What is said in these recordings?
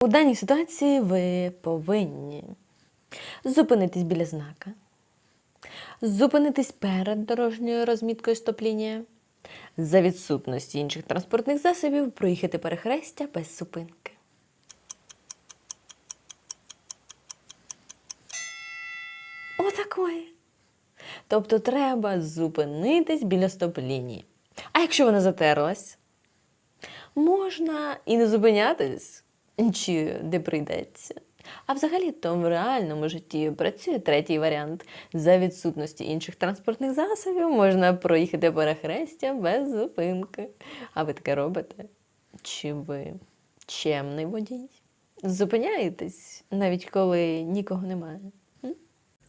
У даній ситуації ви повинні зупинитись біля знака, зупинитись перед дорожньою розміткою стоп-лінія, за відсутності інших транспортних засобів проїхати перехрестя без зупинки. Отакої. Тобто треба зупинитись біля стоп-лінії. А якщо вона затерлась, можна і не зупинятись, чи де прийдеться. А взагалі то в реальному житті працює третій варіант. За відсутності інших транспортних засобів можна проїхати перехрестя без зупинки. А ви таке робите? Чи ви чемний водій? Зупиняєтесь, навіть коли нікого немає.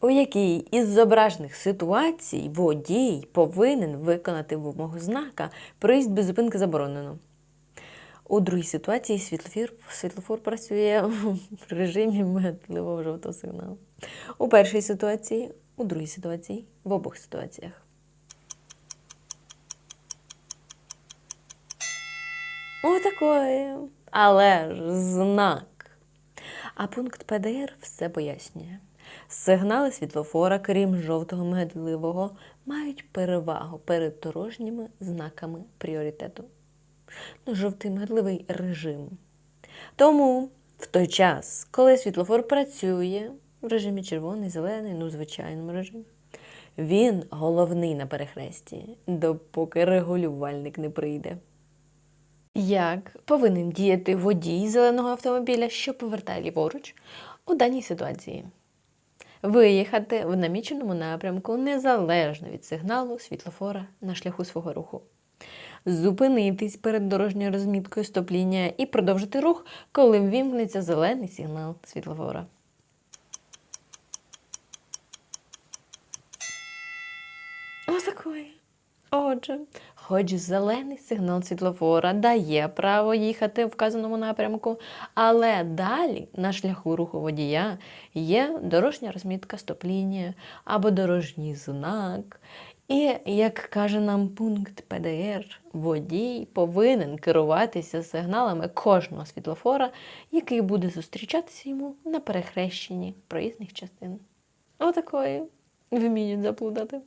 У якій із зображених ситуацій водій повинен виконати вимогу знака проїзд без зупинки заборонено. У другій ситуації світлофір, світлофор працює в режимі мигатливого жовтого сигналу. У першій ситуації, у другій ситуації, в обох ситуаціях. Отакої. Але ж знак. А пункт ПДР все пояснює. Сигнали світлофора, крім жовтого мигатливого, мають перевагу перед дорожніми знаками пріоритету. Ну, жовтий мигатливий режим. Тому в той час, коли світлофор працює в режимі червоний, зелений, ну, звичайному режимі, він головний на перехресті, допоки регулювальник не прийде. Як повинен діяти водій зеленого автомобіля, що повертає ліворуч у даній ситуації? Виїхати в наміченому напрямку незалежно від сигналу світлофора на шляху свого руху. Зупинитись перед дорожньою розміткою стоп-лінія і продовжити рух, коли ввімкнеться зелений сигнал світлофора. Отакої. Отже, хоч зелений сигнал світлофора дає право їхати в вказаному напрямку, але далі на шляху руху водія є дорожня розмітка стоп-лінія або дорожній знак. І, як каже нам пункт ПДР, водій повинен керуватися сигналами кожного світлофора, який буде зустрічатися йому на перехрещенні проїзних частин. Отакої вміють заплутати.